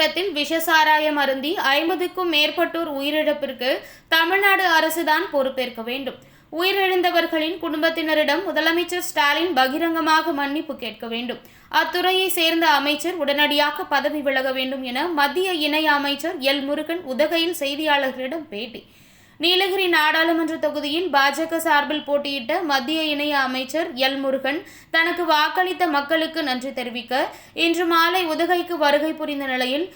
மாவட்டத்தில் விஷசாராயம் அருந்தி ஐம்பதுக்கும் மேற்பட்டோர் உயிரிழப்பிற்கு தமிழ்நாடு அரசுதான் பொறுப்பேற்க வேண்டும். உயிரிழந்தவர்களின் குடும்பத்தினரிடம் முதலமைச்சர் ஸ்டாலின் பகிரங்கமாக மன்னிப்பு கேட்க வேண்டும். அத்துறையை சேர்ந்த அமைச்சர் உடனடியாக பதவி விலக வேண்டும் என மத்திய இணை அமைச்சர் எல் முருகன் உதகையில் செய்தியாளர்களிடம் பேட்டி நீலகிரி நாடாளுமன்ற தொகுதியில் பாஜக சார்பில் போட்டியிட்ட மத்திய இணைய அமைச்சர் எல் முருகன் தனக்கு வாக்களித்த மக்களுக்கு நன்றி தெரிவிக்க இன்று மாலை உதகைக்கு வருகை புரிந்த நிலையில்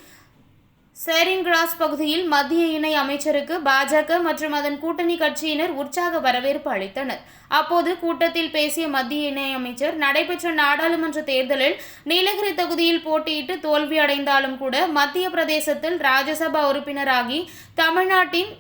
சேரிங் கிராஸ் பகுதியில் மத்திய இணை அமைச்சருக்கு பாஜக மற்றும் அதன் கூட்டணி கட்சியினர் உற்சாக வரவேற்பு அளித்தனர். அப்போது கூட்டத்தில் பேசிய மத்திய இணை அமைச்சர் நடைபெற்ற நாடாளுமன்ற தேர்தலில் நீலகிரி தொகுதியில் போட்டியிட்டு தோல்வி அடைந்தாலும் கூட மத்திய பிரதேசத்தில் ராஜ்யசபா உறுப்பினராகி தமிழ்நாட்டின்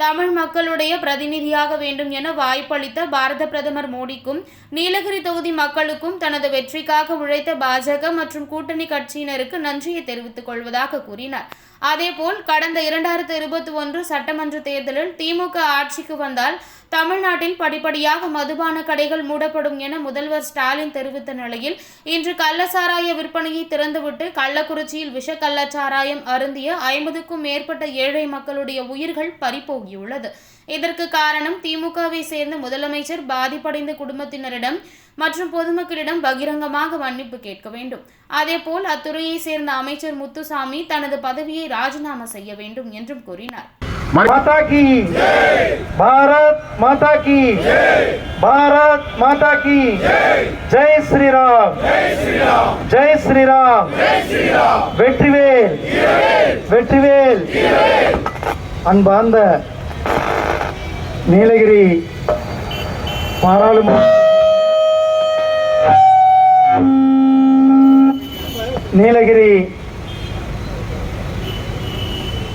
தமிழ் மக்களுடைய பிரதிநிதியாக வேண்டும் என வாய்ப்பளித்த பாரத பிரதமர் மோடிக்கும் நீலகிரி தொகுதி மக்களுக்கும் தனது வெற்றிக்காக உழைத்த பாஜக மற்றும் கூட்டணி கட்சியினருக்கு நன்றியை தெரிவித்துக் கொள்வதாக கூறினார். அதேபோல் கடந்த இரண்டாயிரத்து இருபத்தி ஒன்று சட்டமன்ற தேர்தலில் திமுக ஆட்சிக்கு வந்தால் தமிழ்நாட்டில் படிப்படியாக மதுபான கடைகள் மூடப்படும் என முதல்வர் ஸ்டாலின் தெரிவித்த நிலையில் இன்று கள்ளச்சாராய விற்பனையை திறந்துவிட்டு கள்ளக்குறிச்சியில் விஷ கள்ளச்சாராயம் அருந்திய ஐம்பதுக்கும் மேற்பட்ட ஏழை மக்களுடைய உயிர்கள் பறிபோகியுள்ளது. இதற்கு காரணம் திமுகவை சேர்ந்த முதலமைச்சர் பாதிப்படைந்த குடும்பத்தினரிடம் மற்றும் பொதுமக்களிடம் பகிரங்கமாக மன்னிப்பு கேட்க வேண்டும். அதேபோல் அத்துறையை சேர்ந்த அமைச்சர் முத்துசாமி தனது பதவியை ராஜினாமா செய்ய வேண்டும் என்றும் கூறினார். மாதா கி பாரத் மாதா கி பாரத் மாதா கி ஜெய்! ஸ்ரீராம்! ஜெய் ஸ்ரீராம்! வெற்றிவேல்! வெற்றிவேல்! அன்பார்ந்த நீலகிரி பாராளுமன்ற நீலகிரி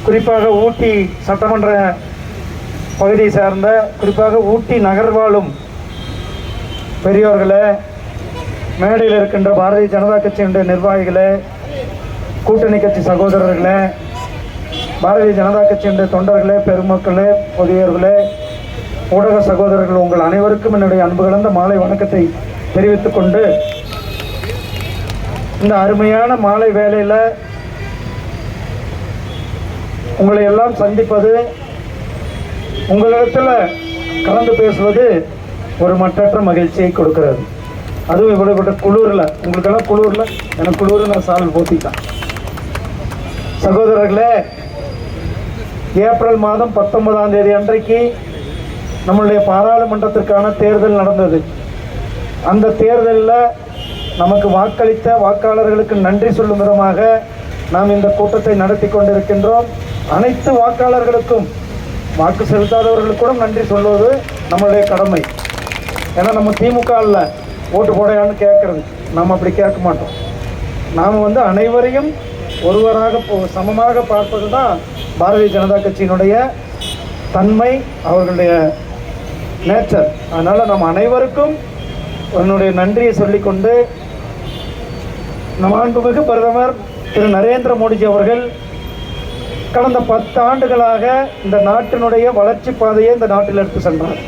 குறிப்பாக ஊட்டி சட்டமன்ற பகுதியை சார்ந்த குறிப்பாக ஊட்டி நகர் வாழும் பெரியோர்களே மேடையில் இருக்கின்ற பாரதிய ஜனதா கட்சியினுடைய நிர்வாகிகளே கூட்டணி கட்சி சகோதரர்களே பாரதிய ஜனதா கட்சியினுடைய தொண்டர்களே பெருமக்களே பொதியர்களே ஊடக சகோதரர்கள் உங்கள் அனைவருக்கும் என்னுடைய அன்பு கலந்த மாலை வணக்கத்தை தெரிவித்துக் கொண்டு இந்த அருமையான மாலை வேலையில் உங்களை எல்லாம் சந்திப்பது உங்களிடத்தில் கலந்து பேசுவது ஒரு மற்றற்ற மகிழ்ச்சியை கொடுக்கிறது. அதுவும் இவ்வளவு குளூரில். உங்களுக்கெல்லாம் குளூரில்? எனக்கு குளிர் நான் சால் போத்திட்டேன். சகோதரர்களே ஏப்ரல் மாதம் பத்தொன்பதாம் தேதி அன்றைக்கு நம்மளுடைய பாராளுமன்றத்திற்கான தேர்தல் நடந்தது. அந்த தேர்தலில் நமக்கு வாக்களித்த வாக்காளர்களுக்கு நன்றி சொல்லும் விதமாக நாம் இந்த கூட்டத்தை நடத்தி கொண்டிருக்கின்றோம். அனைத்து வாக்காளர்களுக்கும் வாக்கு செலுத்தாதவர்களுக்கு கூட நன்றி சொல்வது நம்மளுடைய கடமை. ஏன்னா நம்ம திமுக இல்லை ஓட்டு போடையான்னு கேட்கறது நம்ம அப்படி கேட்க மாட்டோம். நாம் வந்து அனைவரையும் ஒருவராக போ- சமமாக பார்ப்பது தான் பாரதிய ஜனதா கட்சியினுடைய தன்மை அவர்களுடைய நேச்சர் அதனால் நம் அனைவருக்கும் என்னுடைய நன்றியை சொல்லிக்கொண்டு மாண்புமிகு பிரதமர் திரு நரேந்திர மோடிஜி அவர்கள் கடந்த பத்து ஆண்டுகளாக இந்த நாட்டினுடைய வளர்ச்சி பாதையை இந்த நாட்டில் எடுத்து சென்றார்.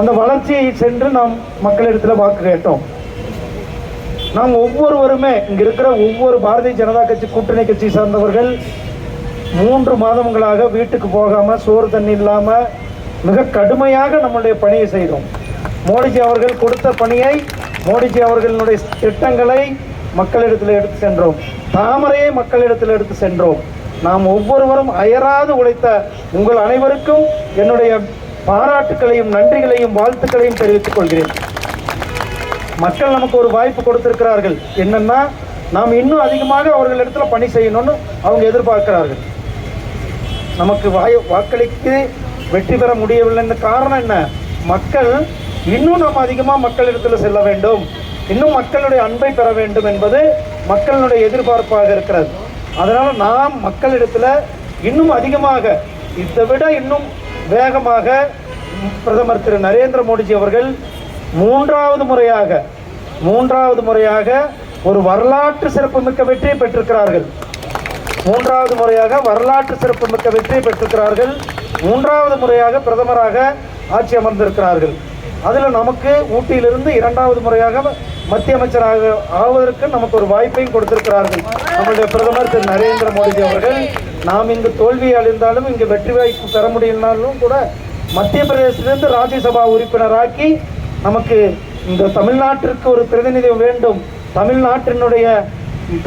அந்த வளர்ச்சியை சென்று நாம் மக்களிடத்தில் வாக்கு கேட்டோம். நாம் ஒவ்வொருவருமே இங்கே இருக்கிற ஒவ்வொரு பாரதிய ஜனதா கட்சி கூட்டணி கட்சி சார்ந்தவர்கள் மூன்று மாதங்களாக வீட்டுக்கு போகாமல் சோறு தண்ணி இல்லாமல் மிக கடுமையாக நம்மளுடைய பணியை செய்தோம். மோடிஜி அவர்கள் கொடுத்த பணியை மோடிஜி அவர்களுடைய திட்டங்களை மக்களிடத்தில் எடுத்து சென்றோம். தாமரையை மக்களிடத்தில் எடுத்து சென்றோம். நாம் ஒவ்வொருவரும் அயராது உழைத்த உங்கள் அனைவருக்கும் என்னுடைய பாராட்டுக்களையும் நன்றிகளையும் வாழ்த்துக்களையும் தெரிவித்துக் கொள்கிறேன். மக்கள் நமக்கு ஒரு வாய்ப்பு கொடுத்திருக்கிறார்கள். என்னன்னா நாம் இன்னும் அதிகமாக அவர்களிடத்துல பணி செய்யணும்னு அவங்க எதிர்பார்க்கிறார்கள். நமக்கு வாய் வாக்களித்து வெற்றி பெற முடியவில்லைன்னு காரணம் என்ன? மக்கள் இன்னும் நாம் அதிகமாக மக்களிடத்தில் செல்ல வேண்டும். இன்னும் மக்களுடைய அன்பை பெற வேண்டும் என்பது மக்களுடைய எதிர்பார்ப்பாக இருக்கிறது. அதனால் நாம் மக்களிடத்தில் இன்னும் அதிகமாக இதை விட இன்னும் வேகமாக பிரதமர் திரு நரேந்திர மோடிஜி அவர்கள் மூன்றாவது முறையாக மூன்றாவது முறையாக ஒரு வரலாற்று சிறப்புமிக்க வெற்றியை பெற்றிருக்கிறார்கள். மூன்றாவது முறையாக வரலாற்று சிறப்புமிக்க வெற்றியை பெற்றிருக்கிறார்கள். மூன்றாவது முறையாக பிரதமராக ஆட்சி அமர்ந்திருக்கிறார்கள். அதில் நமக்கு ஊட்டியிலிருந்து இரண்டாவது முறையாக மத்திய அமைச்சராக ஆவதற்கு நமக்கு ஒரு வாய்ப்பையும் கொடுத்திருக்கிறார்கள். நம்முடைய பிரதமர் திரு நரேந்திர மோடிஜி அவர்கள். நாம் இங்கு தோல்வி அடைந்தாலும் இங்கு வெற்றி வாய்ப்பு பெற முடியலனாலும் கூட மத்திய பிரதேசத்திலிருந்து ராஜ்யசபா உறுப்பினராக்கி நமக்கு இந்த தமிழ்நாட்டிற்கு ஒரு பிரதிநிதித்துவம் வேண்டும். தமிழ்நாட்டினுடைய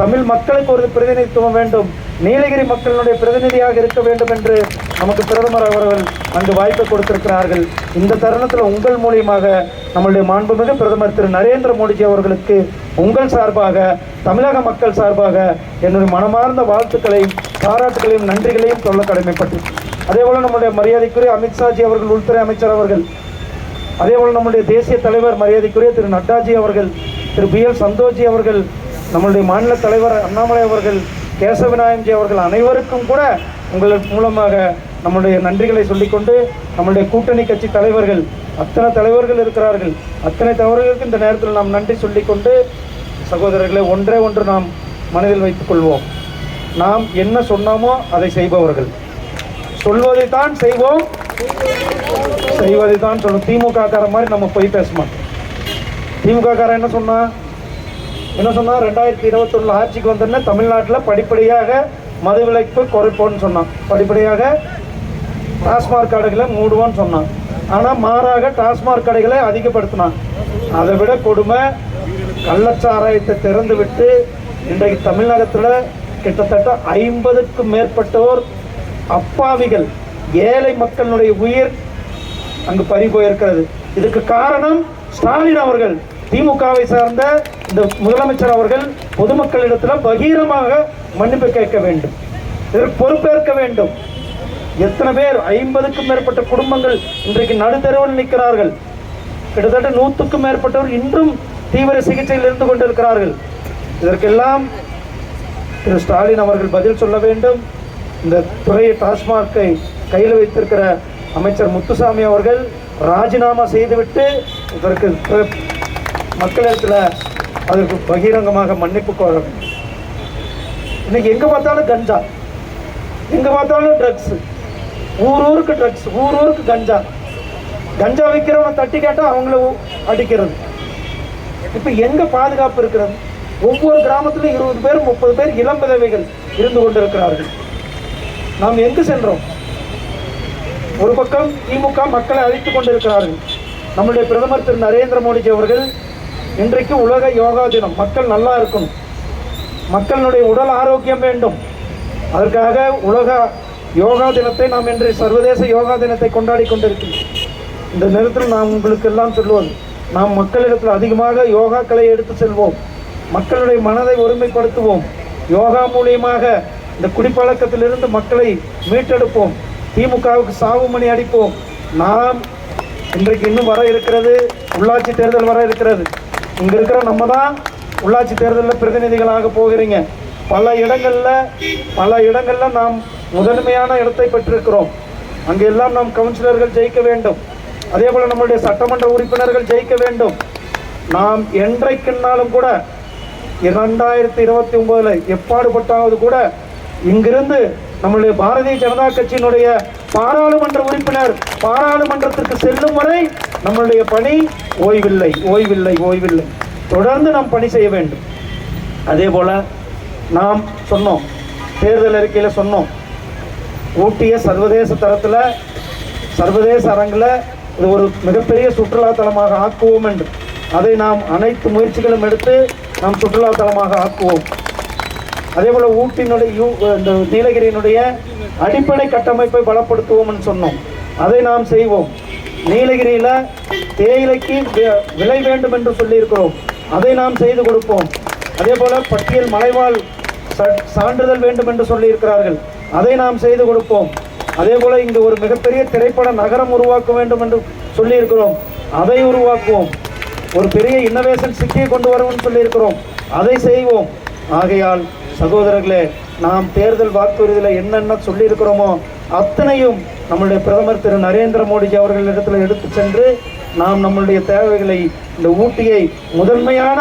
தமிழ் மக்களுக்கு ஒரு பிரதிநிதித்துவம் வேண்டும். நீலகிரி மக்களினுடைய பிரதிநிதியாக இருக்க வேண்டும் என்று நமக்கு பிரதமர் அவர்கள் அங்கு வாய்ப்பை கொடுத்திருக்கிறார்கள். இந்த தருணத்தில் உங்கள் மூலியமாக நம்மளுடைய மாண்புமிகு பிரதமர் திரு நரேந்திர மோடிஜி அவர்களுக்கு உங்கள் சார்பாக தமிழக மக்கள் சார்பாக என்னுடைய மனமார்ந்த வாழ்த்துக்களையும் பாராட்டுகளையும் நன்றிகளையும் சொல்ல கடமைப்பட்டு அதே போல் நம்முடைய மரியாதைக்குரிய அமித்ஷாஜி அவர்கள் உள்துறை அமைச்சர் அவர்கள் அதே போல் நம்முடைய தேசிய தலைவர் மரியாதைக்குரிய திரு நட்டாஜி அவர்கள் திரு பி எல் சந்தோஷி அவர்கள் நம்மளுடைய மாநில தலைவர் அண்ணாமலை அவர்கள் கேசவநாயன்ஜி அவர்கள் அனைவருக்கும் கூட உங்கள் மூலமாக நம்முடைய நன்றிகளை சொல்லிக்கொண்டு நம்முடைய கூட்டணி கட்சி தலைவர்கள் அத்தனை தலைவர்கள் இருக்கிறார்கள். அத்தனை தலைவர்களுக்கு இந்த நேரத்தில் நாம் நன்றி சொல்லிக்கொண்டு சகோதரர்களை ஒன்றே ஒன்று நாம் மனதில் வைத்துக் கொள்வோம். நாம் என்ன சொன்னோமோ அதை செய்பவர்கள். சொல்வதை தான் செய்வோம். செய்வதை தான் சொல்லும் திமுக கார மாதிரி நம்ம போய் பேச மாட்டோம். திமுக காரன் என்ன சொன்னா? என்ன சொன்னா? ரெண்டாயிரத்தி இருபத்தொன்னு ஆட்சிக்கு வந்தோடனே தமிழ்நாட்டில் படிப்படியாக மது விலக்கு குறைப்போம்னு சொன்னான். படிப்படியாக டாஸ்மாக் கடைகளை மூடுவோன்னு சொன்னான். ஆனால் மாறாக டாஸ்மாக் கடைகளை அதிகப்படுத்தினான். அதை விட கொடுமை கள்ளச்சாராயத்தை திறந்து விட்டு இன்றைக்கு தமிழகத்தில் கிட்டத்தட்ட ஐம்பதுக்கும் மேற்பட்டோர் அப்பாவிகள் ஏழை மக்களுடைய உயிர் அங்கு பறி போயிருக்கிறது. இதுக்கு காரணம் ஸ்டாலின் அவர்கள். திமுகவை சார்ந்த இந்த முதலமைச்சர் அவர்கள் பொதுமக்களிடத்தில் பகீரமாக மன்னிப்பு கேட்க வேண்டும். இதற்கு பொறுப்பேற்க வேண்டும். எத்தனை பேர்? ஐம்பதுக்கும் மேற்பட்ட குடும்பங்கள் இன்றைக்கு நடுத்தரவில் நிற்கிறார்கள். கிட்டத்தட்ட நூற்றுக்கும் மேற்பட்டவர் இன்றும் தீவிர சிகிச்சையில் இருந்து கொண்டிருக்கிறார்கள். இதற்கெல்லாம் திரு ஸ்டாலின் அவர்கள் பதில் சொல்ல வேண்டும். இந்த துறையை டாஸ்மார்க்கை கையில் வைத்திருக்கிற அமைச்சர் முத்துசாமி அவர்கள் ராஜினாமா செய்துவிட்டு இதற்கு மக்களிடத்தில் அதற்கு பகிரங்கமாக மன்னிப்பு கோர வேண்டும். இன்னைக்கு எங்கே பார்த்தாலும் கஞ்சா. எங்கே பார்த்தாலும் ட்ரக்ஸு ஊர் ஊருக்கு ட்ரக்ஸ் ஊர் ஊருக்கு கஞ்சா கஞ்சா விற்கிறவங்க தட்டி கேட்டால் அவங்கள அடிக்கிறது. இப்போ எங்கே பாதுகாப்பு இருக்கிறது? ஒவ்வொரு கிராமத்திலும் இருபது பேர் முப்பது பேர் இளம் விதவைகள் இருந்து கொண்டிருக்கிறார்கள். நாம் எங்கு சென்றோம்? ஒரு பக்கம் திமுக மக்களை அழித்துக் கொண்டிருக்கிறார்கள். நம்முடைய பிரதமர் திரு நரேந்திர மோடிஜி அவர்கள் இன்றைக்கு உலக யோகா தினம். மக்கள் நல்லா இருக்கணும். மக்களுடைய உடல் ஆரோக்கியம் வேண்டும். அதற்காக உலக யோகா தினத்தை நாம் இன்று சர்வதேச யோகா தினத்தை கொண்டாடி கொண்டிருக்கிறோம். இந்த நேரத்தில் நாம் உங்களுக்கு எல்லாம் சொல்லுவது நாம் மக்களிடத்தில் அதிகமாக யோகாக்களை எடுத்து செல்வோம். மக்களுடைய மனதை ஒருமைப்படுத்துவோம். யோகா மூலியமாக இந்த குடிப்பழக்கத்திலிருந்து மக்களை மீட்டெடுப்போம். திமுகவுக்கு சாவு மணி அடிப்போம். நாம் இன்றைக்கு இன்னும் வர இருக்கிறது உள்ளாட்சி தேர்தல் வர இருக்கிறது. இங்கே இருக்கிற நம்ம தான் உள்ளாட்சி தேர்தலில் பிரதிநிதிகளாக போகிறீங்க. பல இடங்களில் பல இடங்களில் நாம் முதன்மையான இடத்தை பெற்றிருக்கிறோம். அங்கெல்லாம் நாம் கவுன்சிலர்கள் ஜெயிக்க வேண்டும். அதே போல நம்மளுடைய சட்டமன்ற உறுப்பினர்கள் ஜெயிக்க வேண்டும். நாம் என்றைக்குன்னாலும் கூட இரண்டாயிரத்தி இருபத்தி ஒன்பதுல எப்பாடுபட்டாவது கூட இங்கிருந்து நம்மளுடைய பாரதிய ஜனதா கட்சியினுடைய பாராளுமன்ற உறுப்பினர் பாராளுமன்றத்திற்கு செல்லும் வரை நம்மளுடைய பணி ஓய்வில்லை ஓய்வில்லை ஓய்வில்லை. தொடர்ந்து நாம் பணி செய்ய வேண்டும். அதே போல நாம் சொன்னோம் தேர்தல் அறிக்கையில் சொன்னோம் ஊட்டிய சர்வதேச தரத்தில் சர்வதேச அரங்கில் இது ஒரு மிகப்பெரிய சுற்றுலாத்தலமாக ஆக்குவோம் என்று. அதை நாம் அனைத்து முயற்சிகளும் எடுத்து நாம் சுற்றுலாத்தலமாக ஆக்குவோம். அதே போல் ஊட்டினுடைய இந்த நீலகிரியினுடைய அடிப்படை கட்டமைப்பை பலப்படுத்துவோம்னு சொன்னோம். அதை நாம் செய்வோம். நீலகிரியில் தேயிலைக்கு விலை வேண்டும் என்று சொல்லியிருக்கிறோம். அதை நாம் செய்து கொடுப்போம். அதே போல் பட்டியல் மலைவாழ் ச- சான்றிதழ் வேண்டும் என்று சொல்லியிருக்கிறார்கள். அதை நாம் செய்து கொடுப்போம். அதே போல இங்கு ஒரு மிகப்பெரிய திரைப்பட நகரம் உருவாக்க வேண்டும் என்று சொல்லியிருக்கிறோம். அதை உருவாக்குவோம். ஒரு பெரிய இன்னோவேஷன் சிட்டியை கொண்டு வருவோம்னு சொல்லியிருக்கிறோம். அதை செய்வோம். ஆகையால் சகோதரர்களே நாம் தேர்தல் வாக்குறுதியில் என்னென்ன சொல்லியிருக்கிறோமோ அத்தனையும் நம்முடைய பிரதமர் திரு நரேந்திர மோடிஜி அவர்களிடத்தில் எடுத்து சென்று நாம் நம்மளுடைய தேவைகளை இந்த ஊட்டியை முதன்மையான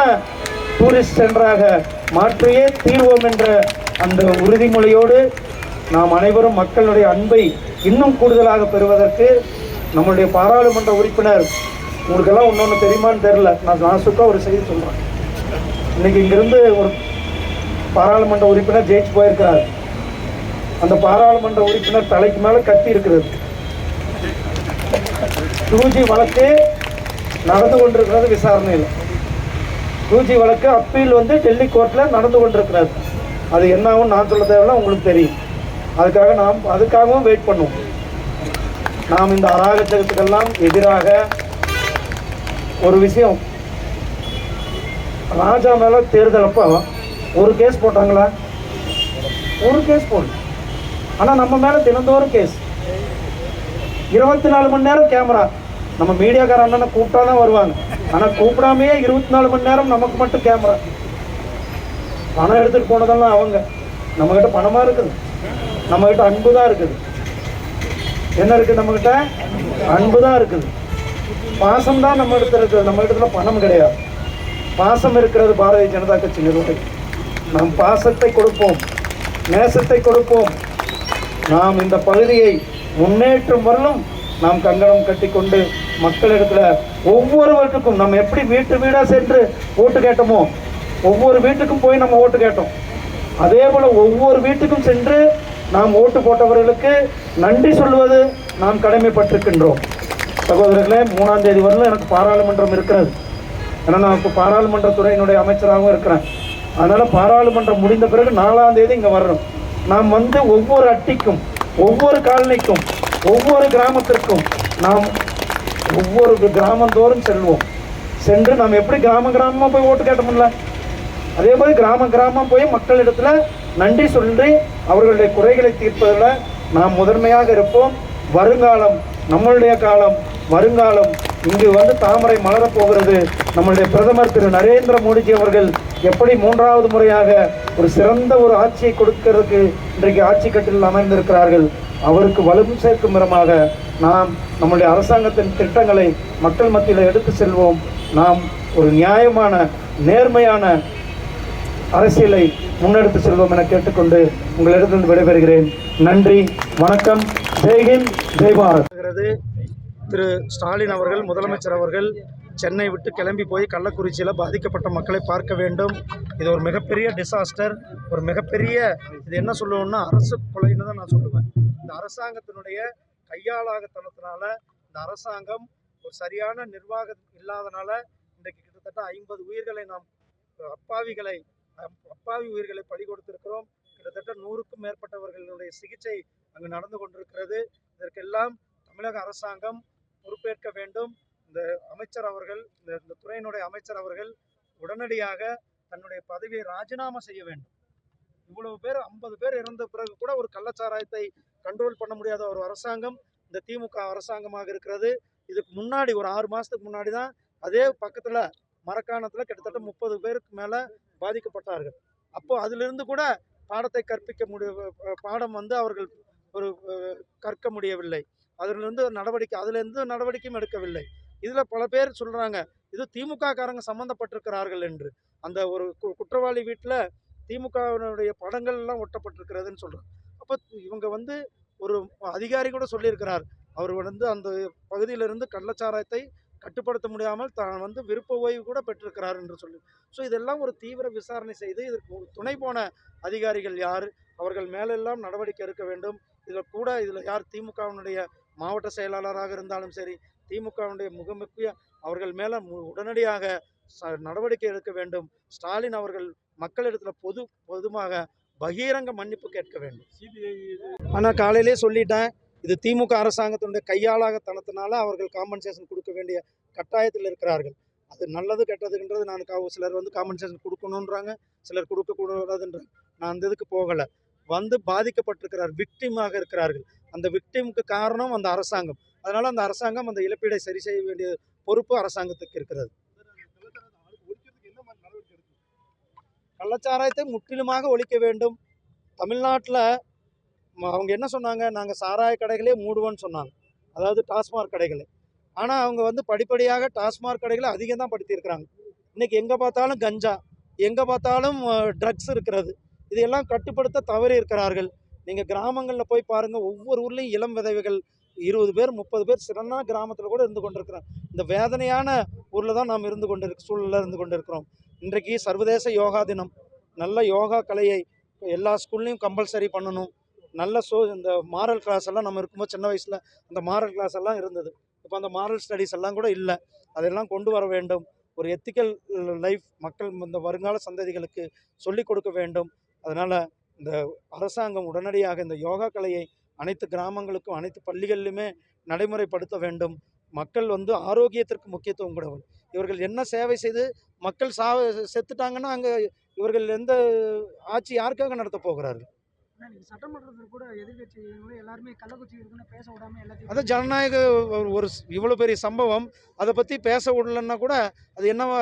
டூரிஸ்ட் சென்டராக மாற்றியே தீர்வோம் என்ற அந்த உறுதிமொழியோடு நாம் அனைவரும் மக்களுடைய அன்பை இன்னும் கூடுதலாக பெறுவதற்கு நம்மளுடைய பாராளுமன்ற உறுப்பினர் உங்களுக்கெல்லாம் ஒன்று தெரியுமான்னு தெரில நான் நாசுக்காக ஒரு செய்தி சொல்கிறேன் இன்னைக்கு இங்கிருந்து ஒரு பாராளுமன்ற உறுப்பினர் ஜெயிச்சு போயிருக்கிறார். அந்த பாராளுமன்ற உறுப்பினர் தலைக்கு மேலே கத்தி இருக்கிறது. டூஜி வழக்கு நடந்து கொண்டிருக்கிறது விசாரணையில். டூஜி வழக்கு அப்பீல் வந்து டெல்லி கோர்ட்டில் நடந்து கொண்டிருக்கிறது. அது என்னாகும் நான் சொல்ல தேவையில்லை உங்களுக்கு தெரியும். அதுக்காக நாம் அதுக்காகவும் வெயிட் பண்ணுவோம். நாம் இந்த அராஜகத்துக்கெல்லாம் எதிராக ஒரு விஷயம். ராஜா மேலே தேர்தல் அப்போ ஒரு கேஸ் போட்டாங்களா? ஒரு கேஸ் போடல. ஆனால் நம்ம மேலே தினந்தோறும் கேஸ் இருபத்தி நாலு மணி நேரம் கேமரா நம்ம மீடியாக்கார அண்ணனை கூப்பிட்டா தான் வருவாங்க. ஆனால் கூப்பிடாமையே இருபத்தி நாலு மணி நேரம் நமக்கு மட்டும் கேமரா பணம் எடுத்துகிட்டு போனதெல்லாம் அவங்க. நம்மக்கிட்ட பணமாக இருக்குது. நம்மக்கிட்ட அன்பு தான் இருக்குது. என்ன இருக்குது நம்மக்கிட்ட அன்பு தான் இருக்குது. பாசம் தான் நம்ம இடத்துல இருக்குது. நம்ம இடத்துல பணம் கிடையாது. பாசம் இருக்கிறது பாரதிய ஜனதா கட்சி நிறுவனம் நாம் பாசத்தை கொடுப்போம். நேசத்தை கொடுப்போம். நாம் இந்த பகுதியை முன்னேற்றும் வரலும் நாம் கங்கணம் கட்டிக்கொண்டு மக்களிடத்துல ஒவ்வொருவருக்கும் நம்ம எப்படி வீட்டு வீடா சென்று ஓட்டு கேட்டோமோ ஒவ்வொரு வீட்டுக்கும் போய் நம்ம ஓட்டு கேட்டோம். அதே போல ஒவ்வொரு வீட்டுக்கும் சென்று நாம் ஓட்டு போட்டவர்களுக்கு நன்றி சொல்வது நாம் கடமைப்பட்டிருக்கின்றோம். சகோதரர்களே மூணாம் தேதி வரலும் எனக்கு பாராளுமன்றம் இருக்கிறது. ஏன்னா நான் இப்போ பாராளுமன்ற துறையினுடைய அமைச்சராகவும் இருக்கிறேன். அதனால் பாராளுமன்றம் முடிந்த பிறகு நாலாம் தேதி இங்கே வரணும். நாம் வந்து ஒவ்வொரு அட்டிக்கும் ஒவ்வொரு காலனிக்கும் ஒவ்வொரு கிராமத்திற்கும் நாம் ஒவ்வொரு கிராமந்தோறும் செல்வோம். சென்று நாம் எப்படி கிராம கிராமமாக போய் ஓட்டு கேட்டோம்ல அதே மாதிரி கிராம கிராமம் போய் மக்களிடத்துல நன்றி சொல்லி அவர்களுடைய குறைகளை தீர்ப்பதில் நாம் முதன்மையாக இருப்போம். வருங்காலம் நம்மளுடைய காலம் வருங்காலம் இங்கு வந்து தாமரை மலரப் போகிறது. நம்மளுடைய பிரதமர் திரு நரேந்திர மோடிஜி அவர்கள் எப்படி மூன்றாவது முறையாக ஒரு சிறந்த ஒரு ஆட்சியை கொடுக்கிறதுக்கு இன்றைக்கு ஆட்சி கட்டில் அமைந்திருக்கிறார்கள் அவருக்கு வலு சேர்க்கும் விதமாக நாம் நம்முடைய அரசாங்கத்தின் திட்டங்களை மக்கள் மத்தியில் எடுத்து செல்வோம். நாம் ஒரு நியாயமான நேர்மையான அரசியலை முன்னெடுத்து செல்வோம் என கேட்டுக்கொண்டு உங்களிடத்திலிருந்து விடைபெறுகிறேன். நன்றி வணக்கம். ஜெய்ஹிந்த் ஜெய் பாரத். திரு ஸ்டாலின் அவர்கள் முதலமைச்சர் அவர்கள் சென்னை விட்டு கிளம்பி போய் கள்ளக்குறிச்சியில் பாதிக்கப்பட்ட மக்களை பார்க்க வேண்டும். இது ஒரு மிகப்பெரிய டிசாஸ்டர் ஒரு மிகப்பெரிய இது என்ன சொல்லுவோம்னா அரசு கொலைன்னு தான் நான் சொல்லுவேன். இந்த அரசாங்கத்தினுடைய கையாளாகத்தனத்தினால இந்த அரசாங்கம் ஒரு சரியான நிர்வாகம் இல்லாதனால இன்றைக்கு கிட்டத்தட்ட ஐம்பது உயிர்களை நாம் அப்பாவிகளை அப்பாவி உயிர்களை பலி கொடுத்திருக்கிறோம். கிட்டத்தட்ட நூறுக்கும் மேற்பட்டவர்களுடைய சிகிச்சை அங்கு நடந்து கொண்டிருக்கிறது. இதற்கெல்லாம் தமிழக அரசாங்கம் பொறுப்பேற்க வேண்டும். இந்த அமைச்சர் அவர்கள் இந்த இந்த துறையினுடைய அமைச்சர் அவர்கள் உடனடியாக தன்னுடைய பதவியை ராஜினாமா செய்ய வேண்டும். இவ்வளவு பேர் ஐம்பது பேர் இறந்த பிறகு கூட ஒரு கள்ளச்சாராயத்தை கண்ட்ரோல் பண்ண முடியாத ஒரு அரசாங்கம் இந்த திமுக அரசாங்கமாக இருக்கிறது. இதுக்கு முன்னாடி ஒரு ஆறு மாதத்துக்கு முன்னாடி தான் அதே பக்கத்தில் மரக்காணத்தில் கிட்டத்தட்ட முப்பது பேருக்கு மேலே பாதிக்கப்பட்டார்கள். அப்போ அதிலிருந்து கூட பாடத்தை கற்பிக்க முடிய பாடம் வந்து அவர்கள் ஒரு கற்க முடியவில்லை. அதிலிருந்து நடவடிக்கை அதிலிருந்து நடவடிக்கையும் எடுக்கவில்லை. இதில் பல பேர் சொல்கிறாங்க இது திமுக காரங்க சம்மந்தப்பட்டிருக்கிறார்கள் என்று. அந்த ஒரு கு- குற்றவாளி வீட்டில் திமுகவினுடைய படங்கள் எல்லாம் ஒட்டப்பட்டிருக்கிறதுன்னு சொல்கிறாங்க அப்போ இவங்க வந்து ஒரு அதிகாரி கூட சொல்லியிருக்கிறார். அவர் வந்து அந்த பகுதியிலிருந்து கள்ளச்சாராயத்தை கட்டுப்படுத்த முடியாமல் தான் வந்து விருப்ப ஓய்வு கூட பெற்றிருக்கிறார் என்று சொல்லி. ஸோ இதெல்லாம் ஒரு தீவிர விசாரணை செய்து இதற்கு துணை போன அதிகாரிகள் யார்? அவர்கள் மேலெல்லாம் நடவடிக்கை எடுக்க வேண்டும். இதில் கூட இதில் யார் திமுகவினுடைய மாவட்ட செயலாளராக இருந்தாலும் சரி திமுகவினுடைய முகமுக்கிய அவர்கள் மேலே உடனடியாக நடவடிக்கை எடுக்க வேண்டும். ஸ்டாலின் அவர்கள் மக்களிடத்தில் பொது பொதுவாக பகிரங்க மன்னிப்பு கேட்க வேண்டும். ஆனால் காலையிலே சொல்லிட்டேன். இது திமுக அரசாங்கத்தினுடைய கையாளாகத்தனத்தினால அவர்கள் காம்பன்சேஷன் கொடுக்க வேண்டிய கட்டாயத்தில் இருக்கிறார்கள். அது நல்லது கெட்டதுன்றது நான் சிலர் வந்து காம்பன்சேஷன் கொடுக்கணுன்றாங்க சிலர் கொடுக்கக்கூடாதுன்றாங்க நான் அந்த இதுக்கு போகலை. வந்து பாதிக்கப்பட்டிருக்கிறார் விக்டிமாக இருக்கிறார்கள். அந்த விக்டிமுக்கு காரணம் அந்த அரசாங்கம். அதனால் அந்த அரசாங்கம் அந்த இழப்பீடை சரி செய்ய வேண்டிய பொறுப்பு அரசாங்கத்துக்கு இருக்கிறது. கள்ளச்சாராயத்தை முற்றிலுமாக ஒழிக்க வேண்டும். தமிழ்நாட்டில் அவங்க என்ன சொன்னாங்க? நாங்கள் சாராய கடைகளே மூடுவோன்னு சொன்னாங்க. அதாவது டாஸ்மாக் கடைகளை. ஆனால் அவங்க வந்து படிப்படியாக டாஸ்மாக் கடைகளை அதிகம் தான் படுத்தியிருக்கிறாங்க. இன்றைக்கி எங்கே பார்த்தாலும் கஞ்சா எங்கே பார்த்தாலும் ட்ரக்ஸ் இருக்கிறது. இதையெல்லாம் கட்டுப்படுத்த தவறி இருக்கிறார்கள். நீங்கள் கிராமங்களில் போய் பாருங்கள் ஒவ்வொரு ஊர்லேயும் இளம் விதவைகள் இருபது பேர் முப்பது பேர் சிறந்த கிராமத்தில் கூட இருந்து கொண்டிருக்கிறாங்க. இந்த வேதனையான ஊரில் தான் நாம் இருந்து கொண்டு சூழலில் இருந்து கொண்டு இருக்கிறோம் இன்றைக்கு சர்வதேச யோகா தினம். நல்ல யோகா கலையை எல்லா ஸ்கூல்லையும் கம்பல்சரி பண்ணணும். நல்ல சோ இந்த மாரல் கிளாஸ் எல்லாம் நம்ம இருக்கும்போது சின்ன வயசில் அந்த மாரல் கிளாஸ் எல்லாம் இருந்தது. இப்போ அந்த மாரல் ஸ்டடீஸ் எல்லாம் கூட இல்லை. அதெல்லாம் கொண்டு வர வேண்டும். ஒரு எத்திக்கல் லைஃப் மக்கள் இந்த வருங்கால சந்ததிகளுக்கு சொல்லிக் கொடுக்க வேண்டும். அதனால் இந்த அரசாங்கம் உடனடியாக இந்த யோகா கலையை அனைத்து கிராமங்களுக்கும் அனைத்து பள்ளிகளிலுமே நடைமுறைப்படுத்த வேண்டும். மக்கள் வந்து ஆரோக்கியத்திற்கு முக்கியத்துவம் கொடுக்கும் இவர்கள் என்ன சேவை செய்து மக்கள் சா செத்துட்டாங்கன்னா அங்கே இவர்கள் எந்த ஆட்சி யாருக்காக நடத்த போகிறார்கள்? ஆனா நீங்க சட்டமன்றத்தில் கூட எதிர்கட்சிகளும் எல்லாருமே கள்ளக்குறிச்சி இருக்குன்னு பேச விடாம எல்லாத்தையும் அது ஜனநாயக ஒரு- ஒரு இவ்வளோ பெரிய சம்பவம். அதை பற்றி பேச விடலன்னா கூட அது என்னவா